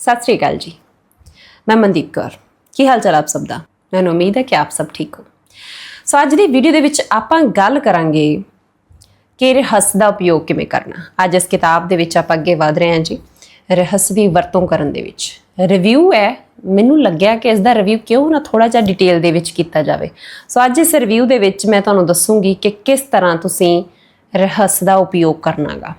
ਸਤਿ ਸ੍ਰੀ ਅਕਾਲ ਜੀ। ਮੈਂ ਮਨਦੀਪ ਕੌਰ। ਕੀ ਹਾਲ ਚਾਲ ਆਪ ਸਭ ਦਾ? ਮੈਨੂੰ ਉਮੀਦ ਹੈ ਕਿ ਆਪ ਸਭ ਠੀਕ ਹੋ। ਸੋ ਅੱਜ ਦੀ ਵੀਡੀਓ ਦੇ ਵਿੱਚ ਆਪਾਂ ਗੱਲ ਕਰਾਂਗੇ ਕਿ ਰਹੱਸ ਦਾ ਉਪਯੋਗ ਕਿਵੇਂ ਕਰਨਾ। ਅੱਜ ਇਸ ਕਿਤਾਬ ਦੇ ਵਿੱਚ ਆਪਾਂ ਅੱਗੇ ਵਧ ਰਹੇ ਹਾਂ ਜੀ। ਰਹੱਸ ਦੀ ਵਰਤੋਂ ਕਰਨ ਦੇ ਵਿੱਚ। ਰਿਵਿਊ ਹੈ, ਮੈਨੂੰ ਲੱਗਿਆ ਕਿ ਇਸ ਦਾ ਰਿਵਿਊ ਕਿਉਂ ਨਾ ਥੋੜਾ ਜਿਹਾ ਡਿਟੇਲ ਦੇ ਵਿੱਚ ਕੀਤਾ ਜਾਵੇ। ਸੋ ਅੱਜ ਇਸ ਰਿਵਿਊ ਦੇ ਵਿੱਚ ਮੈਂ ਤੁਹਾਨੂੰ ਦੱਸੂਗੀ ਕਿ ਕਿਸ ਤਰ੍ਹਾਂ ਤੁਸੀਂ ਰਹੱਸ ਦਾ ਉਪਯੋਗ ਕਰਨਾਗਾ।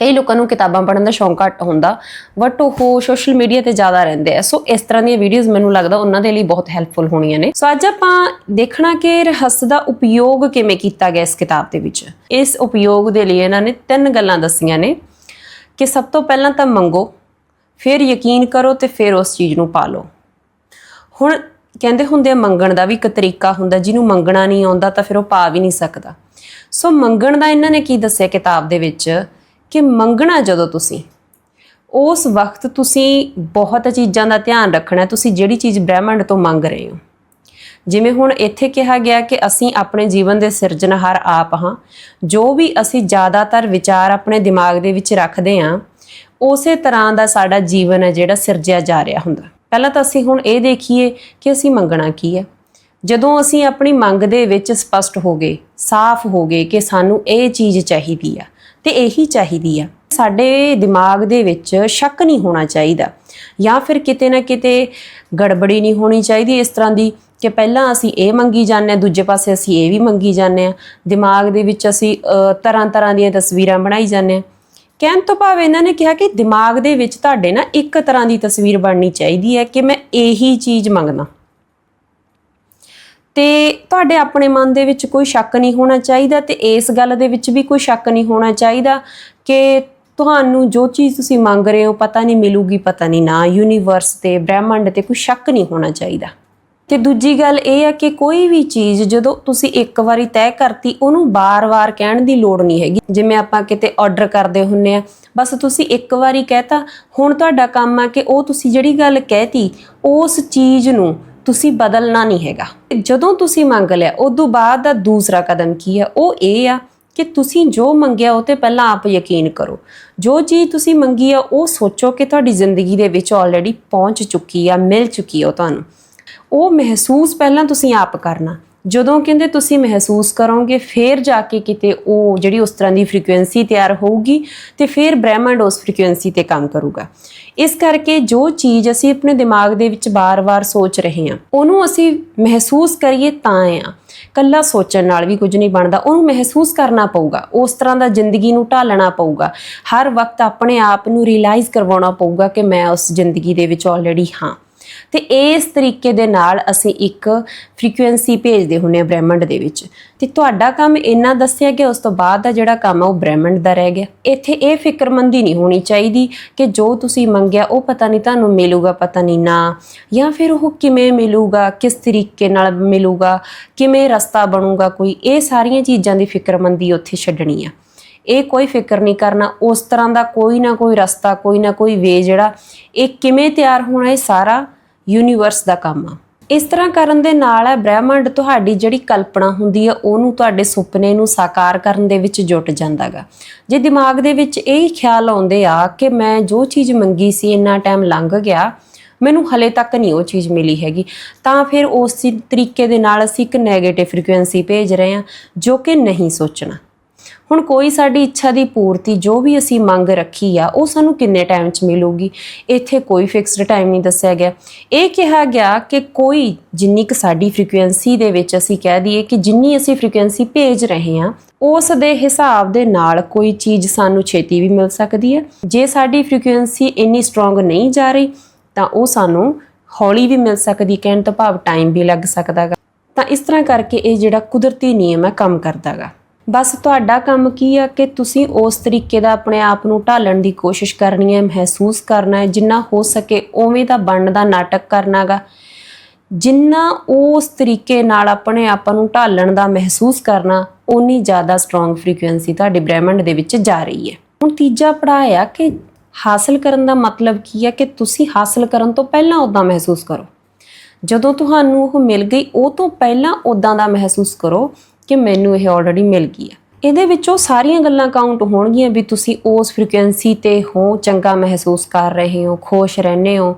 ਕਈ ਲੋਕਾਂ ਨੂੰ ਕਿਤਾਬਾਂ ਪੜ੍ਹਨ ਦਾ ਸ਼ੌਂਕ ਘੱਟ ਹੁੰਦਾ ਬਟ ਉਹ ਸੋਸ਼ਲ ਮੀਡੀਆ ਤੇ ਜ਼ਿਆਦਾ ਰਹਿੰਦੇ ਆ। ਸੋ ਇਸ ਤਰ੍ਹਾਂ ਦੀਆਂ ਵੀਡੀਓਜ਼ ਮੈਨੂੰ ਲੱਗਦਾ ਉਹਨਾਂ ਦੇ ਲਈ ਬਹੁਤ ਹੈਲਪਫੁਲ ਹੋਣੀਆਂ ਨੇ। ਸੋ ਅੱਜ ਆਪਾਂ ਦੇਖਣਾ ਕਿ ਰਹੱਸ ਦਾ ਉਪਯੋਗ ਕਿਵੇਂ ਕੀਤਾ ਗਿਆ ਇਸ ਕਿਤਾਬ ਦੇ ਵਿੱਚ। ਇਸ ਉਪਯੋਗ ਦੇ ਲਈ ਇਹਨਾਂ ਨੇ ਤਿੰਨ ਗੱਲਾਂ ਦੱਸੀਆਂ ਨੇ ਕਿ ਸਭ ਤੋਂ ਪਹਿਲਾਂ ਤਾਂ ਮੰਗੋ, ਫਿਰ ਯਕੀਨ ਕਰੋ ਤੇ ਫਿਰ ਉਸ ਚੀਜ਼ ਨੂੰ ਪਾਲੋ ਹੁਣ ਕਹਿੰਦੇ ਹੁੰਦੇ ਆ, ਮੰਗਣ ਦਾ ਵੀ ਇੱਕ ਤਰੀਕਾ ਹੁੰਦਾ, ਜਿਹਨੂੰ ਮੰਗਣਾ ਨਹੀਂ ਆਉਂਦਾ ਤਾਂ ਫਿਰ ਉਹ ਪਾ ਵੀ ਨਹੀਂ ਸਕਦਾ। ਸੋ ਮੰਗਣ ਦਾ ਇਹਨਾਂ ਨੇ ਕੀ ਦੱਸਿਆ ਕਿਤਾਬ ਦੇ ਵਿੱਚ? ਕਿ ਮੰਗਣਾ ਜਦੋਂ ਤੁਸੀਂ? ਉਸ ਵਕਤ ਤੁਸੀਂ ਬਹੁਤ ਚੀਜ਼ਾਂ ਦਾ ਧਿਆਨ ਰੱਖਣਾ ਤੁਸੀਂ ਜਿਹੜੀ ਚੀਜ਼ ਬ੍ਰਹਿਮੰਡ ਤੋਂ ਮੰਗ ਰਹੇ ਹੋ। ਜਿਵੇਂ ਹੁਣ ਇੱਥੇ ਕਿਹਾ ਗਿਆ ਕਿ ਅਸੀਂ ਆਪਣੇ ਜੀਵਨ ਦੇ ਸਿਰਜਣਹਾਰ ਆਪ ਹਾਂ। ਜੋ ਵੀ ਅਸੀਂ ਜ਼ਿਆਦਾਤਰ ਵਿਚਾਰ ਆਪਣੇ ਦਿਮਾਗ ਦੇ ਵਿੱਚ ਰੱਖਦੇ ਹਾਂ, ਉਸੇ ਤਰ੍ਹਾਂ ਦਾ ਸਾਡਾ ਜੀਵਨ ਹੈ ਜਿਹੜਾ ਸਿਰਜਿਆ ਜਾ ਰਿਹਾ ਹੁੰਦਾ। ਪਹਿਲਾਂ ਤਾਂ ਅਸੀਂ ਹੁਣ ਇਹ ਦੇਖੀਏ ਕਿ ਅਸੀਂ ਮੰਗਣਾ ਕੀ ਹੈ। ਜਦੋਂ ਅਸੀਂ ਆਪਣੀ ਮੰਗ ਦੇ ਵਿੱਚ ਸਪਸ਼ਟ ਹੋ ਗਏ, ਸਾਫ਼ ਹੋ ਗਏ ਕਿ ਸਾਨੂੰ ਇਹ ਚੀਜ਼ ਚਾਹੀਦੀ ਆ ਤੇ ਇਹੀ ਚਾਹੀਦੀ ਆ। ਸਾਡੇ ਦਿਮਾਗ ਦੇ ਵਿੱਚ ਸ਼ੱਕ ਨਹੀਂ ਹੋਣਾ ਚਾਹੀਦਾ ਜਾਂ ਫਿਰ ਕਿਤੇ ਨਾ ਕਿਤੇ ਗੜਬੜੀ ਨਹੀਂ ਹੋਣੀ ਚਾਹੀਦੀ ਇਸ ਤਰ੍ਹਾਂ ਦੀ ਕਿ ਪਹਿਲਾਂ ਅਸੀਂ ਇਹ ਮੰਗੀ ਜਾਂਦੇ ਹਾਂ, ਦੂਜੇ ਪਾਸੇ ਅਸੀਂ ਇਹ ਵੀ ਮੰਗੀ ਜਾਂਦੇ ਹਾਂ। ਦਿਮਾਗ ਦੇ ਵਿੱਚ ਅਸੀਂ ਤਰ੍ਹਾਂ ਤਰ੍ਹਾਂ ਦੀਆਂ ਤਸਵੀਰਾਂ ਬਣਾਈ ਜਾਂਦੇ ਹਾਂ। ਕਹਿਣ ਤੋਂ ਭਾਵ ਇਹਨਾਂ ਨੇ ਕਿਹਾ ਕਿ ਦਿਮਾਗ ਦੇ ਵਿੱਚ ਤੁਹਾਡੇ ਨਾ ਇੱਕ ਤਰ੍ਹਾਂ ਦੀ ਤਸਵੀਰ ਬਣਨੀ ਚਾਹੀਦੀ ਹੈ ਕਿ ਮੈਂ ਇਹੀ ਚੀਜ਼ ਮੰਗਣਾ ਤੇ ਤੁਹਾਡੇ ਆਪਣੇ ਮਨ ਦੇ ਵਿੱਚ ਕੋਈ ਸ਼ੱਕ ਨਹੀਂ ਹੋਣਾ ਚਾਹੀਦਾ ਤੇ ਇਸ ਗੱਲ ਦੇ ਵਿੱਚ ਵੀ ਕੋਈ ਸ਼ੱਕ ਨਹੀਂ ਹੋਣਾ ਚਾਹੀਦਾ ਕਿ ਤੁਹਾਨੂੰ ਜੋ ਚੀਜ਼ ਤੁਸੀਂ ਮੰਗ ਰਹੇ ਹੋ ਪਤਾ ਨਹੀਂ ਮਿਲੂਗੀ, ਪਤਾ ਨਹੀਂ ਨਾ ਯੂਨੀਵਰਸ ਤੇ, ਬ੍ਰਹਿਮੰਡ ਤੇ ਕੋਈ ਸ਼ੱਕ ਨਹੀਂ ਹੋਣਾ ਚਾਹੀਦਾ। ਤੇ ਦੂਜੀ ਗੱਲ ਇਹ ਹੈ ਕਿ ਕੋਈ ਵੀ ਚੀਜ਼ ਜਦੋਂ ਤੁਸੀਂ ਇੱਕ ਵਾਰੀ ਤੈਅ ਕਰਤੀ, ਉਹਨੂੰ ਬਾਰ-ਬਾਰ ਕਹਿਣ ਦੀ ਲੋੜ ਨਹੀਂ ਹੈਗੀ। ਜਿਵੇਂ ਆਪਾਂ ਕਿਤੇ ਆਰਡਰ ਕਰਦੇ ਹੁੰਨੇ ਆ, ਬਸ ਤੁਸੀਂ ਇੱਕ ਵਾਰੀ ਕਹਿਤਾ, ਹੁਣ ਤੁਹਾਡਾ ਕੰਮ ਆ ਕਿ ਉਹ ਤੁਸੀਂ ਜਿਹੜੀ ਗੱਲ ਕਹਿਤੀ, ਉਸ ਚੀਜ਼ ਨੂੰ ਤੁਸੀਂ ਬਦਲਣਾ ਨਹੀਂ ਹੈਗਾ। ਜਦੋਂ ਤੁਸੀਂ ਮੰਗ ਲਿਆ, ਉਦੋਂ ਬਾਅਦ ਦਾ ਦੂਸਰਾ ਕਦਮ ਕੀ ਹੈ? ਉਹ ਇਹ ਆ ਕਿ ਤੁਸੀਂ ਜੋ ਮੰਗਿਆ, ਉਹ ਤੇ ਪਹਿਲਾਂ ਆਪ ਯਕੀਨ ਕਰੋ। ਜੋ ਚੀਜ਼ ਤੁਸੀਂ ਮੰਗੀ ਆ, ਉਹ ਸੋਚੋ ਕਿ ਤੁਹਾਡੀ ਜ਼ਿੰਦਗੀ ਦੇ ਵਿੱਚ ਆਲਰੇਡੀ ਪਹੁੰਚ ਚੁੱਕੀ ਆ, ਮਿਲ ਚੁੱਕੀ ਆ ਉਹ ਤੁਹਾਨੂੰ। ਉਹ ਮਹਿਸੂਸ ਪਹਿਲਾਂ ਤੁਸੀਂ ਆਪ ਕਰਨਾ। ਜਦੋਂ ਕਹਿੰਦੇ ਤੁਸੀਂ ਮਹਿਸੂਸ ਕਰੋਗੇ, ਫਿਰ ਜਾ ਕੇ ਕਿਤੇ ਉਹ ਜਿਹੜੀ ਉਸ ਤਰ੍ਹਾਂ ਦੀ ਫ੍ਰੀਕੁਐਂਸੀ ਤਿਆਰ ਹੋਊਗੀ ਤੇ ਫਿਰ ਬ੍ਰਹਿਮੰਡ ਉਸ ਫ੍ਰੀਕੁਐਂਸੀ ਤੇ ਕੰਮ ਕਰੂਗਾ। ਇਸ ਕਰਕੇ ਜੋ ਚੀਜ਼ ਅਸੀਂ ਆਪਣੇ ਦਿਮਾਗ ਦੇ ਵਿੱਚ ਬਾਰ-ਬਾਰ ਸੋਚ ਰਹੇ ਹਾਂ, ਉਹਨੂੰ ਅਸੀਂ ਮਹਿਸੂਸ ਕਰੀਏ ਤਾਂ ਆ ਕੱਲਾ ਸੋਚਣ ਨਾਲ ਵੀ ਕੁਝ ਨਹੀਂ ਬਣਦਾ, ਉਹਨੂੰ ਮਹਿਸੂਸ ਕਰਨਾ ਪਊਗਾ, ਉਸ ਤਰ੍ਹਾਂ ਦਾ ਜ਼ਿੰਦਗੀ ਨੂੰ ਢਾਲਣਾ ਪਊਗਾ। ਹਰ ਵਕਤ ਆਪਣੇ ਆਪ ਨੂੰ ਰਿਅਲਾਈਜ਼ ਕਰਵਾਉਣਾ ਪਊਗਾ ਕਿ ਮੈਂ ਉਸ ਜ਼ਿੰਦਗੀ ਦੇ ਵਿੱਚ ਆਲਰੇਡੀ ਹਾਂ। ਤੇ ਇਸ ਤਰੀਕੇ ਦੇ ਨਾਲ ਅਸੀਂ ਇੱਕ ਫ੍ਰੀਕੁਐਂਸੀ ਭੇਜਦੇ ਹੁੰਨੇ ਆ ਬ੍ਰਹਿਮੰਡ ਦੇ ਵਿੱਚ। ਤੇ ਤੁਹਾਡਾ ਕੰਮ ਇੰਨਾ ਦੱਸਿਆ ਕਿ ਉਸ ਤੋਂ ਬਾਅਦ ਦਾ ਜਿਹੜਾ ਕੰਮ ਆ, ਉਹ ਬ੍ਰਹਿਮੰਡ ਦਾ ਰਹਿ ਗਿਆ। ਇੱਥੇ ਇਹ ਫਿਕਰਮੰਦੀ ਨਹੀਂ ਹੋਣੀ ਚਾਹੀਦੀ ਕਿ ਜੋ ਤੁਸੀਂ ਮੰਗਿਆ, ਉਹ ਪਤਾ ਨਹੀਂ ਤੁਹਾਨੂੰ ਮਿਲੂਗਾ, ਪਤਾ ਨਹੀਂ ਨਾ। ਜਾਂ ਫਿਰ ਉਹ ਕਿਵੇਂ ਮਿਲੂਗਾ, ਕਿਸ ਤਰੀਕੇ ਨਾਲ ਮਿਲੂਗਾ, ਕਿਵੇਂ ਰਸਤਾ ਬਣੂਗਾ ਕੋਈ, ਇਹ ਸਾਰੀਆਂ ਚੀਜ਼ਾਂ ਦੀ ਫਿਕਰਮੰਦੀ ਉੱਥੇ ਛੱਡਣੀ ਆ। ਇਹ ਕੋਈ ਫਿਕਰ ਨਹੀਂ ਕਰਨਾ, ਉਸ ਤਰ੍ਹਾਂ ਦਾ ਕੋਈ ਨਾ ਕੋਈ ਰਸਤਾ, ਕੋਈ ਨਾ ਕੋਈ ਵੇ ਜਿਹੜਾ, ਇਹ ਕਿਵੇਂ ਤਿਆਰ ਹੋਣਾ, ਇਹ ਸਾਰਾ ਯੂਨੀਵਰਸ ਦਾ ਕੰਮ ਆ। ਇਸ ਤਰ੍ਹਾਂ ਕਰਨ ਦੇ ਨਾਲ ਹੈ, ਬ੍ਰਹਿਮੰਡ ਤੁਹਾਡੀ ਜਿਹੜੀ ਕਲਪਨਾ ਹੁੰਦੀ ਆ ਉਹਨੂੰ ਤੁਹਾਡੇ ਸੁਪਨੇ ਨੂੰ ਸਾਕਾਰ ਕਰਨ ਦੇ ਵਿੱਚ ਜੁਟ ਜਾਂਦਾਗਾ ਜੇ ਦਿਮਾਗ ਦੇ ਵਿੱਚ ਇਹ ਖਿਆਲ ਆਉਂਦੇ ਆ ਕਿ ਮੈਂ ਜੋ ਚੀਜ਼ ਮੰਗੀ ਸੀ, ਇੰਨਾ ਟਾਈਮ ਲੰਘ ਗਿਆ, ਮੈਨੂੰ ਹਲੇ ਤੱਕ ਨਹੀਂ ਉਹ ਚੀਜ਼ ਮਿਲੀ ਹੈਗੀ, ਤਾਂ ਫਿਰ ਉਸ ਤਰੀਕੇ ਦੇ ਨਾਲ ਅਸੀਂ ਇੱਕ 네ਗੇਟਿਵ ਫ੍ਰੀਕੁਐਂਸੀ ਭੇਜ ਰਹੇ ਹਾਂ, ਜੋ ਕਿ ਨਹੀਂ ਸੋਚਣਾ। ਹੁਣ ਕੋਈ ਸਾਡੀ ਇੱਛਾ ਦੀ ਪੂਰਤੀ ਜੋ ਵੀ ਅਸੀਂ ਮੰਗ ਰੱਖੀ ਆ, ਉਹ ਸਾਨੂੰ ਕਿੰਨੇ ਟਾਈਮ 'ਚ ਮਿਲੂਗੀ? ਇੱਥੇ ਕੋਈ ਫਿਕਸਡ ਟਾਈਮ ਨਹੀਂ ਦੱਸਿਆ ਗਿਆ। ਇਹ ਕਿਹਾ ਗਿਆ ਕਿ ਕੋਈ ਜਿੰਨੀ ਕੁ ਸਾਡੀ ਫ੍ਰੀਕੁਐਂਸੀ ਦੇ ਵਿੱਚ ਅਸੀਂ ਕਹਿ ਦਈਏ ਕਿ ਜਿੰਨੀ ਅਸੀਂ ਫ੍ਰੀਕੁਐਂਸੀ ਭੇਜ ਰਹੇ ਹਾਂ, ਉਸ ਦੇ ਹਿਸਾਬ ਦੇ ਨਾਲ ਕੋਈ ਚੀਜ਼ ਸਾਨੂੰ ਛੇਤੀ ਵੀ ਮਿਲ ਸਕਦੀ ਹੈ। ਜੇ ਸਾਡੀ ਫ੍ਰੀਕੁਐਂਸੀ ਇੰਨੀ ਸਟਰੋਂਗ ਨਹੀਂ ਜਾ ਰਹੀ, ਤਾਂ ਉਹ ਸਾਨੂੰ ਹੌਲੀ ਵੀ ਮਿਲ ਸਕਦੀ, ਕਹਿਣ ਤੋਂ ਭਾਵ ਟਾਈਮ ਵੀ ਲੱਗ ਸਕਦਾਗਾ। ਤਾਂ ਇਸ ਤਰ੍ਹਾਂ ਕਰਕੇ ਇਹ ਜਿਹੜਾ ਕੁਦਰਤੀ ਨਿਯਮ ਹੈ, ਕੰਮ ਕਰਦਾਗਾ। ਬਸ ਤੁਹਾਡਾ ਕੰਮ ਕੀ ਆ ਕਿ ਤੁਸੀਂ ਉਸ ਤਰੀਕੇ ਦਾ ਆਪਣੇ ਆਪ ਨੂੰ ਢਾਲਣ ਦੀ ਕੋਸ਼ਿਸ਼ ਕਰਨੀ ਹੈ, ਮਹਿਸੂਸ ਕਰਨਾ ਹੈ, ਜਿੰਨਾ ਹੋ ਸਕੇ ਉਵੇਂ ਦਾ ਬਣਨ ਦਾ ਨਾਟਕ ਕਰਨਾਗਾ। ਜਿੰਨਾ ਉਸ ਤਰੀਕੇ ਨਾਲ ਆਪਣੇ ਆਪ ਨੂੰ ਢਾਲਣ ਦਾ ਮਹਿਸੂਸ ਕਰਨਾ ਉਨੀ ਜ਼ਿਆਦਾ ਸਟਰੋਂਗ ਫ੍ਰੀਕੁਐਂਸੀ ਤੁਹਾਡੇ ਬ੍ਰਹਿਮੰਡ ਦੇ ਵਿੱਚ ਜਾ ਰਹੀ ਹੈ। ਹੁਣ ਤੀਜਾ ਪੜਾਅ ਆ ਕਿ ਹਾਸਲ ਕਰਨ ਦਾ ਮਤਲਬ ਕੀ ਹੈ ਕਿ ਤੁਸੀਂ ਹਾਸਲ ਕਰਨ ਤੋਂ ਪਹਿਲਾਂ ਉਦਾਂ ਮਹਿਸੂਸ ਕਰੋ। ਜਦੋਂ ਤੁਹਾਨੂੰ ਉਹ ਮਿਲ ਗਈ, ਉਹ ਤੋਂ ਪਹਿਲਾਂ ਉਦਾਂ ਦਾ ਮਹਿਸੂਸ ਕਰੋ ਕਿ ਮੈਨੂੰ ਇਹ ਆਲਰੇਡੀ ਮਿਲ ਗਈ ਹੈ। ਇਹਦੇ ਵਿੱਚ ਉਹ ਸਾਰੀਆਂ ਗੱਲਾਂ ਕਾਊਂਟ ਹੋਣਗੀਆਂ ਵੀ ਤੁਸੀਂ ਉਸ ਫ੍ਰੀਕੁਐਂਸੀ ਤੇ ਹੋ, ਚੰਗਾ ਮਹਿਸੂਸ ਕਰ ਰਹੇ ਹੋ, ਖੁਸ਼ ਰਹਿੰਦੇ ਹੋ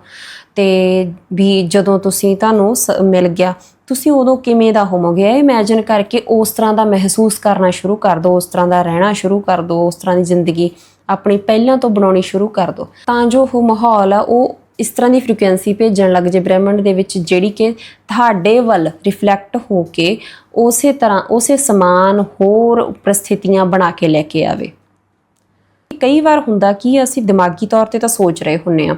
ਤੇ ਵੀ ਜਦੋਂ ਤੁਸੀਂ ਤੁਹਾਨੂੰ ਸ- ਮਿਲ ਗਿਆ, ਤੁਸੀਂ ਉਦੋਂ ਕਿਵੇਂ ਦਾ ਹੋਵੋਗੇ? ਇਹ ਇਮੇਜਿਨ ਕਰਕੇ ਉਸ ਤਰ੍ਹਾਂ ਦਾ ਮਹਿਸੂਸ ਕਰਨਾ ਸ਼ੁਰੂ ਕਰ ਦਿਓ ਉਸ ਤਰ੍ਹਾਂ ਦਾ ਰਹਿਣਾ ਸ਼ੁਰੂ ਕਰ ਦਿਓ ਉਸ ਤਰ੍ਹਾਂ ਦੀ ਜ਼ਿੰਦਗੀ ਆਪਣੀ ਪਹਿਲਾਂ ਤੋਂ ਬਣਾਉਣੀ ਸ਼ੁਰੂ ਕਰ ਦਿਓ ਤਾਂ ਜੋ ਉਹ ਮਾਹੌਲ ਆ, ਉਹ ਇਸ ਤਰ੍ਹਾਂ ਦੀ ਫ੍ਰੀਕੁਐਂਸੀ ਭੇਜਣ ਲੱਗ ਜੇ ਬ੍ਰਹਿਮੰਡ ਦੇ ਵਿੱਚ ਜਿਹੜੀ ਕਿ ਤੁਹਾਡੇ ਵੱਲ ਰਿਫਲੈਕਟ ਹੋ ਕੇ ਉਸੇ ਤਰ੍ਹਾਂ, ਉਸੇ ਸਮਾਨ ਹੋਰ ਪ੍ਰਸਥਿਤੀਆਂ ਬਣਾ ਕੇ ਲੈ ਕੇ ਆਵੇ। ਕਈ ਵਾਰ ਹੁੰਦਾ ਕਿ ਅਸੀਂ ਦਿਮਾਗੀ ਤੌਰ ਤੇ ਤਾਂ ਸੋਚ ਰਹੇ ਹੁੰਨੇ ਆ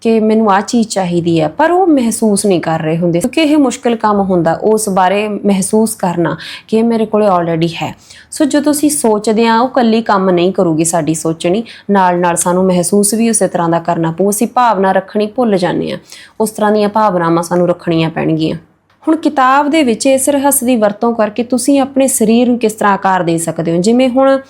ਕਿ ਮੈਨੂੰ ਆ ਚੀਜ਼ ਚਾਹੀਦੀ ਹੈ, ਪਰ ਉਹ ਮਹਿਸੂਸ ਨਹੀਂ ਕਰ ਰਹੇ ਹੁੰਦੇ। ਕਿਉਂਕਿ ਇਹ ਮੁਸ਼ਕਲ ਕੰਮ ਹੁੰਦਾ, ਉਸ ਬਾਰੇ ਮਹਿਸੂਸ ਕਰਨਾ ਕਿ ਇਹ ਮੇਰੇ ਕੋਲੇ ਆਲਰੇਡੀ ਹੈ। ਸੋ ਜਦੋਂ ਅਸੀਂ ਸੋਚਦੇ ਆ ਉਹ ਕੱਲੀ ਕੰਮ ਨਹੀਂ ਕਰੂਗੀ ਸਾਡੀ ਸੋਚਣੀ। ਨਾਲ ਨਾਲ ਸਾਨੂੰ ਮਹਿਸੂਸ ਵੀ ਉਸੇ ਤਰ੍ਹਾਂ ਦਾ ਕਰਨਾ ਪਊ, ਅਸੀਂ ਭਾਵਨਾ ਰੱਖਣੀ ਭੁੱਲ ਜਾਂਦੇ ਆ ਉਸ ਤਰ੍ਹਾਂ ਦੀਆਂ ਭਾਵਨਾਵਾਂ ਸਾਨੂੰ ਰੱਖਣੀਆਂ ਪੈਣਗੀਆਂ। ਹੁਣ ਕਿਤਾਬ ਦੇ ਵਿੱਚ ਇਸ ਰਹੱਸ ਦੀ ਵਰਤੋਂ ਕਰਕੇ ਤੁਸੀਂ ਆਪਣੇ ਸਰੀਰ ਨੂੰ ਕਿਸ ਤਰ੍ਹਾਂ ਆਕਾਰ ਦੇ ਸਕਦੇ ਹੋ? ਜਿਵੇਂ ਹੁਣ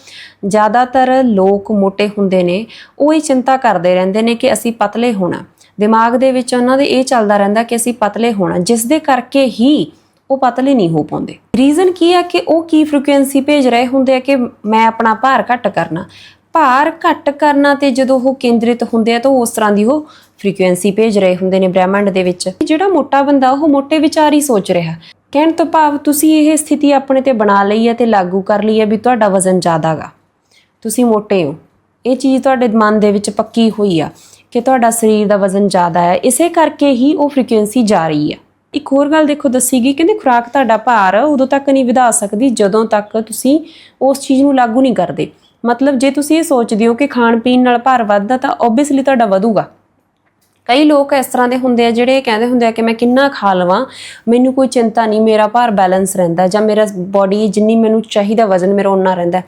ਜ਼ਿਆਦਾਤਰ ਲੋਕ ਮੋٹے ਹੁੰਦੇ ਨੇ, ਉਹ ਇਹ ਚਿੰਤਾ ਕਰਦੇ ਰਹਿੰਦੇ ਨੇ ਕਿ ਅਸੀਂ ਪਤਲੇ ਹੋਣਾ। ਦਿਮਾਗ ਦੇ ਵਿੱਚ ਉਹਨਾਂ ਦੇ ਇਹ ਚੱਲਦਾ ਰਹਿੰਦਾ ਕਿ ਅਸੀਂ ਪਤਲੇ ਹੋਣਾ। ਜਿਸ ਦੇ ਕਰਕੇ ਹੀ ਉਹ ਪਤਲੇ ਨਹੀਂ ਹੋ ਪਾਉਂਦੇ। ਰੀਜ਼ਨ ਕੀ ਹੈ ਕਿ ਉਹ ਕੀ ਫ੍ਰੀਕੁਐਂਸੀ ਭੇਜ ਰਹੇ ਹੁੰਦੇ ਆ ਕਿ ਮੈਂ ਆਪਣਾ ਭਾਰ ਘੱਟ ਕਰਨਾ। ਭਾਰ ਘੱਟ ਕਰਨਾ ਤੇ ਜਦੋਂ ਉਹ ਕੇਂਦਰਿਤ ਹੁੰਦੇ ਆ ਤਾਂ ਉਸ ਤਰ੍ਹਾਂ ਦੀ ਉਹ ਫ੍ਰੀਕੁਐਂਸੀ ਭੇਜ ਰਹੇ ਹੁੰਦੇ ਨੇ ਬ੍ਰਹਿਮੰਡ ਦੇ ਵਿੱਚ। ਜਿਹੜਾ ਮੋਟਾ ਬੰਦਾ, ਉਹ ਮੋਟੇ ਵਿਚਾਰ ਹੀ ਸੋਚ ਰਿਹਾ। ਕਹਿਣ ਤੋਂ ਭਾਵ ਤੁਸੀਂ ਇਹ ਸਥਿਤੀ ਆਪਣੇ ਤੇ ਬਣਾ ਲਈ ਹੈ ਤੇ ਲਾਗੂ ਕਰ ਲਈ ਹੈ ਵੀ ਤੁਹਾਡਾ ਵਜ਼ਨ ਜ਼ਿਆਦਾਗਾ ਤੁਸੀਂ ਮੋਟੇ ਹੋ। ਇਹ ਚੀਜ਼ ਤੁਹਾਡੇ ਮਨ ਦੇ ਵਿੱਚ ਪੱਕੀ ਹੋਈ ਆ ਕਿ ਤੁਹਾਡਾ ਸਰੀਰ ਦਾ ਵਜ਼ਨ ਜ਼ਿਆਦਾ ਹੈ। ਇਸੇ ਕਰਕੇ ਹੀ ਉਹ ਫ੍ਰੀਕੁਐਂਸੀ ਜਾ ਰਹੀ ਹੈ ਇੱਕ ਹੋਰ ਗੱਲ ਦੇਖੋ ਦੱਸੀ ਗਈ ਕਹਿੰਦੇ ਖੁਰਾਕ ਤੁਹਾਡਾ ਭਾਰ ਉਦੋਂ ਤੱਕ ਨਹੀਂ ਵਧਾ ਸਕਦੀ, ਜਦੋਂ ਤੱਕ ਤੁਸੀਂ ਉਸ ਚੀਜ਼ ਨੂੰ ਲਾਗੂ ਨਹੀਂ ਕਰਦੇ। ਮਤਲਬ ਜੇ ਤੁਸੀਂ ਇਹ ਸੋਚਦੇ ਹੋ ਕਿ ਖਾਣ ਪੀਣ ਨਾਲ ਭਾਰ ਵੱਧਦਾ ਤਾਂ ਓਬਵੀਅਸਲੀ ਤੁਹਾਡਾ ਵਧੂਗਾ। ਕਈ ਲੋਕ ਇਸ ਤਰ੍ਹਾਂ ਦੇ ਹੁੰਦੇ ਆ ਜਿਹੜੇ ਕਹਿੰਦੇ ਹੁੰਦੇ ਆ ਕਿ ਮੈਂ ਕਿੰਨਾ ਖਾ ਲਵਾਂ, ਮੈਨੂੰ ਕੋਈ ਚਿੰਤਾ ਨਹੀਂ, ਮੇਰਾ ਭਾਰ ਬੈਲੈਂਸ ਰਹਿੰਦਾ ਜਾਂ ਮੇਰਾ ਬਾਡੀ ਜਿੰਨੀ ਮੈਨੂੰ ਚਾਹੀਦਾ ਵਜ਼ਨ ਮੇਰਾ ਉਨਾ ਰਹਿੰਦਾ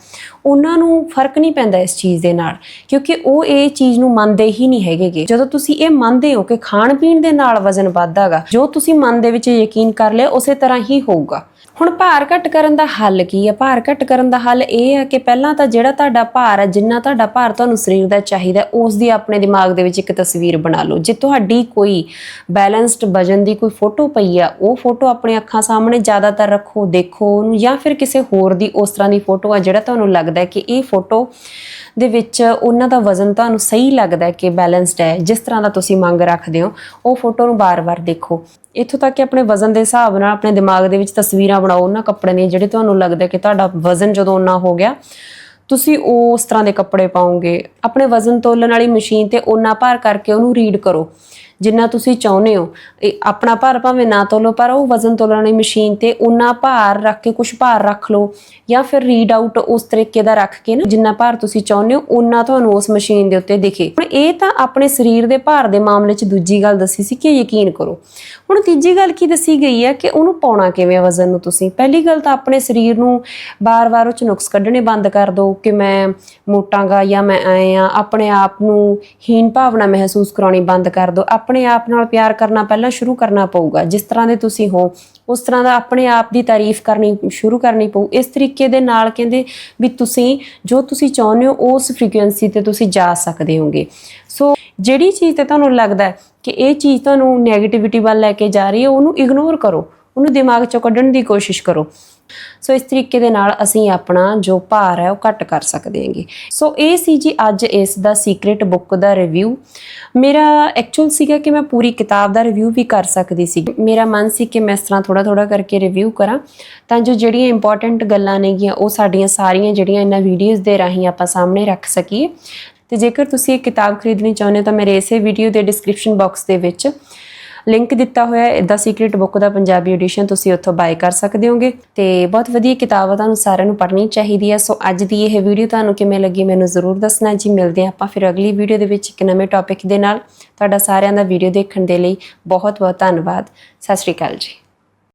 ਉਹਨਾਂ ਨੂੰ ਫ਼ਰਕ ਨਹੀਂ ਪੈਂਦਾ ਇਸ ਚੀਜ਼ ਦੇ ਨਾਲ, ਕਿਉਂਕਿ ਉਹ ਇਹ ਚੀਜ਼ ਨੂੰ ਮੰਨਦੇ ਹੀ ਨਹੀਂ ਹੈਗੇਗੇ ਜਦੋਂ ਤੁਸੀਂ ਇਹ ਮੰਨਦੇ ਹੋ ਕਿ ਖਾਣ ਪੀਣ ਦੇ ਨਾਲ ਵਜ਼ਨ ਵੱਧਦਾਗਾ ਜੋ ਤੁਸੀਂ ਮਨ ਦੇ ਵਿੱਚ ਯਕੀਨ ਕਰ ਲਿਆ, ਉਸੇ ਤਰ੍ਹਾਂ ਹੀ ਹੋਊਗਾ। ਹੁਣ ਭਾਰ ਘੱਟ ਕਰਨ ਦਾ ਹੱਲ ਕੀ ਹੈ ਭਾਰ ਘੱਟ ਕਰਨ ਦਾ ਹੱਲ ਇਹ ਹੈ ਕਿ ਪਹਿਲਾਂ ਤਾਂ ਜਿਹੜਾ ਤੁਹਾਡਾ ਭਾਰ ਹੈ ਜਿੰਨਾ ਤੁਹਾਡਾ ਭਾਰ ਤੁਹਾਨੂੰ ਸਰੀਰ ਦਾ ਚਾਹੀਦਾ ਉਸ ਦੀ ਆਪਣੇ ਦਿਮਾਗ ਦੇ ਵਿੱਚ ਇੱਕ ਤਸਵੀਰ ਬਣਾ ਲਓ। ਜੇ ਤੁਹਾਡੀ ਕੋਈ ਬੈਲੈਂਸਡ ਵਜਨ ਦੀ ਕੋਈ ਫੋਟੋ ਪਈ ਆ, ਉਹ ਫੋਟੋ ਆਪਣੇ ਅੱਖਾਂ ਸਾਹਮਣੇ ਜ਼ਿਆਦਾਤਰ ਰੱਖੋ, ਦੇਖੋ ਉਹਨੂੰ ਜਾਂ ਫਿਰ ਕਿਸੇ ਹੋਰ ਦੀ ਉਸ ਤਰ੍ਹਾਂ ਦੀ ਫੋਟੋ ਆ ਜਿਹੜਾ ਤੁਹਾਨੂੰ ਲੱਗਦਾ ਕਿ ਇਹ ਫੋਟੋ ਦੇ ਵਿੱਚ ਉਹਨਾਂ ਦਾ ਵਜ਼ਨ ਤੁਹਾਨੂੰ ਸਹੀ ਲੱਗਦਾ ਕਿ ਬੈਲੈਂਸਡ ਹੈ, ਜਿਸ ਤਰ੍ਹਾਂ ਦਾ ਤੁਸੀਂ ਮੰਗ ਰੱਖਦੇ ਹੋ, ਉਹ ਫੋਟੋ ਨੂੰ ਬਾਰ-ਬਾਰ ਦੇਖੋ। ਇੱਥੋਂ ਤੱਕ ਕਿ ਆਪਣੇ ਵਜ਼ਨ ਦੇ ਹਿਸਾਬ ਨਾਲ ਆਪਣੇ ਦਿਮਾਗ ਦੇ ਵਿੱਚ ਤਸਵੀਰਾਂ ਬਣਾਓ, ਉਹਨਾਂ ਕੱਪੜੇ ਦੀਆਂ ਜਿਹੜੇ ਤੁਹਾਨੂੰ ਲੱਗਦਾ ਕਿ ਤੁਹਾਡਾ ਵਜ਼ਨ ਜਦੋਂ ਉਹਨਾਂ ਹੋ ਗਿਆ, ਤੁਸੀਂ ਉਸ ਤਰ੍ਹਾਂ ਦੇ ਕੱਪੜੇ ਪਾਓਗੇ। ਆਪਣੇ ਵਜ਼ਨ ਤੋਲਣ ਵਾਲੀ ਮਸ਼ੀਨ ਤੇ ਉਹਨਾਂ ਭਾਰ ਕਰਕੇ ਉਹਨੂੰ ਰੀਡ ਕਰੋ। ਜਿੰਨਾ ਤੁਸੀਂ ਚਾਹੁੰਦੇ ਹੋ। ਇਹ ਆਪਣਾ ਭਾਰ ਭਾਵੇਂ ਨਾ ਤੋਲੋ, ਪਰ ਉਹ ਵਜ਼ਨ ਤੋਲਣ ਵਾਲੀ ਮਸ਼ੀਨ ਤੇ ਉਹਨਾਂ ਭਾਰ ਰੱਖ ਕੇ ਕੁਝ ਭਾਰ ਰੱਖ ਲਓ ਜਾਂ ਫਿਰ ਰੀਡ ਆਊਟ ਉਸ ਤਰੀਕੇ ਦਾ ਰੱਖ ਕੇ ਨਾ, ਜਿੰਨਾ ਭਾਰ ਤੁਸੀਂ ਚਾਹੁੰਦੇ ਹੋ ਉਹਨਾਂ ਤੁਹਾਨੂੰ ਉਸ ਮਸ਼ੀਨ ਦੇ ਉੱਤੇ ਦਿਖੇ। ਹੁਣ ਇਹ ਤਾਂ ਆਪਣੇ ਸਰੀਰ ਦੇ ਭਾਰ ਦੇ ਮਾਮਲੇ 'ਚ ਦੂਜੀ ਗੱਲ ਦੱਸੀ ਸੀ ਕਿ ਯਕੀਨ ਕਰੋ। ਹੁਣ ਤੀਜੀ ਗੱਲ ਕੀ ਦੱਸੀ ਗਈ ਹੈ ਕਿ ਉਹਨੂੰ ਪਾਉਣਾ ਕਿਵੇਂ ਵਜ਼ਨ ਨੂੰ ਤੁਸੀਂ? ਪਹਿਲੀ ਗੱਲ ਤਾਂ ਆਪਣੇ ਸਰੀਰ ਨੂੰ ਬਾਰ-ਬਾਰ ਉਹ ਚ ਨੁਕਸ ਕੱਢਣੇ ਬੰਦ ਕਰ ਦਿਓ ਕਿ ਮੈਂ ਮੋਟਾਂਗਾ ਜਾਂ ਮੈਂ ਆਏ ਆ, ਆਪਣੇ ਆਪ ਨੂੰ ਹੀਨ ਭਾਵਨਾ ਮਹਿਸੂਸ ਕਰਾਉਣੀ ਬੰਦ ਕਰ ਦਿਓ ਆਪਣੇ ਆਪ ਨਾਲ ਪਿਆਰ ਕਰਨਾ ਪਹਿਲਾਂ ਸ਼ੁਰੂ ਕਰਨਾ ਪਊਗਾ, ਜਿਸ ਤਰ੍ਹਾਂ ਦੇ ਤੁਸੀਂ ਹੋ, ਉਸ ਤਰ੍ਹਾਂ ਦਾ ਆਪਣੇ ਆਪ ਦੀ ਤਾਰੀਫ ਕਰਨੀ ਸ਼ੁਰੂ ਕਰਨੀ ਪਊ। ਇਸ ਤਰੀਕੇ ਦੇ ਨਾਲ ਕਹਿੰਦੇ ਵੀ ਤੁਸੀਂ ਜੋ ਤੁਸੀਂ ਚਾਹੁੰਦੇ ਹੋ, ਉਸ ਫ੍ਰੀਕੁਐਂਸੀ ਤੇ ਤੁਸੀਂ ਜਾ ਸਕਦੇ ਹੋਗੇ। ਸੋ ਜਿਹੜੀ ਚੀਜ਼ ਤੇ ਤੁਹਾਨੂੰ ਲੱਗਦਾ ਕਿ ਇਹ ਚੀਜ਼ ਤੁਹਾਨੂੰ 네ਗੇਟਿਵਿਟੀ ਵੱਲ ਲੈ ਕੇ ਜਾ ਰਹੀ ਹੈ, ਉਹਨੂੰ ਇਗਨੋਰ ਕਰੋ। ਉਹਨੂੰ ਦਿਮਾਗ ਚੋਂ ਕੱਢਣ ਦੀ ਕੋਸ਼ਿਸ਼ ਕਰੋ। ਸੋ ਇਸ ਤਰੀਕੇ ਦੇ ਨਾਲ ਅਸੀਂ ਆਪਣਾ ਜੋ ਭਾਰ ਹੈ ਉਹ ਘੱਟ ਕਰ ਸਕਦੇ ਹਾਂਗੇ। ਸੋ ਇਹ ਸੀ ਜੀ ਅੱਜ ਇਸ ਦਾ ਸੀਕ੍ਰੀਟ ਬੁੱਕ ਦਾ ਰਿਵਿਊ ਮੇਰਾ ਐਕਚੁਅਲ ਸੀਗਾ ਕਿ ਮੈਂ ਪੂਰੀ ਕਿਤਾਬ ਦਾ ਰਿਵਿਊ ਵੀ ਕਰ ਸਕਦੀ ਸੀ। ਮੇਰਾ ਮਨ ਸੀ ਕਿ ਮੈਂ ਇਸ ਤਰ੍ਹਾਂ ਥੋੜਾ ਥੋੜਾ ਕਰਕੇ ਰਿਵਿਊ ਕਰਾਂ। ਤਾਂ ਜੋ ਜਿਹੜੀਆਂ ਇੰਪੋਰਟੈਂਟ ਗੱਲਾਂ ਨੇਗੀਆਂ, ਉਹ ਸਾਡੀਆਂ ਸਾਰੀਆਂ ਜਿਹੜੀਆਂ ਇਹਨਾਂ ਵੀਡੀਓਜ਼ ਦੇ ਰਾਹੀਂ ਆਪਾਂ ਸਾਹਮਣੇ ਰੱਖ ਸਕੀਏ। ਤੇ ਜੇਕਰ ਤੁਸੀਂ ਇਹ ਕਿਤਾਬ ਖਰੀਦਣੀ ਚਾਹੁੰਦੇ ਹੋ ਤਾਂ ਮੇਰੇ ਇਸੇ ਵੀਡੀਓ ਦੇ ਡਿਸਕ੍ਰਿਪਸ਼ਨ ਬਾਕਸ ਦੇ ਵਿੱਚ ਲਿੰਕ ਦਿੱਤਾ ਹੋਇਆ ਹੈ। ਦਾ ਸੀਕ੍ਰੀਟ ਬੁੱਕ ਦਾ ਪੰਜਾਬੀ ਐਡੀਸ਼ਨ ਤੁਸੀਂ ਉੱਥੋਂ ਬਾਏ ਕਰ ਸਕਦੇ ਹੋਗੇ। ਤੇ ਬਹੁਤ ਵਧੀਆ ਕਿਤਾਬ ਆ, ਤੁਹਾਨੂੰ ਸਾਰਿਆਂ ਨੂੰ ਪੜ੍ਹਨੀ ਚਾਹੀਦੀ ਹੈ ਸੋ ਅੱਜ ਦੀ ਇਹ ਵੀਡੀਓ ਤੁਹਾਨੂੰ ਕਿਵੇਂ ਲੱਗੀ ਮੈਨੂੰ ਜ਼ਰੂਰ ਦੱਸਣਾ ਜੀ। ਮਿਲਦੇ ਹਾਂ ਆਪਾਂ ਫਿਰ ਅਗਲੀ ਵੀਡੀਓ ਦੇ ਵਿੱਚ ਇੱਕ ਨਵੇਂ ਟੌਪਿਕ ਦੇ ਨਾਲ। ਤੁਹਾਡਾ ਸਾਰਿਆਂ ਦਾ ਵੀਡੀਓ ਦੇਖਣ ਦੇ ਲਈ ਬਹੁਤ ਬਹੁਤ ਧੰਨਵਾਦ। ਸਤਿ ਸ਼੍ਰੀ ਅਕਾਲ ਜੀ।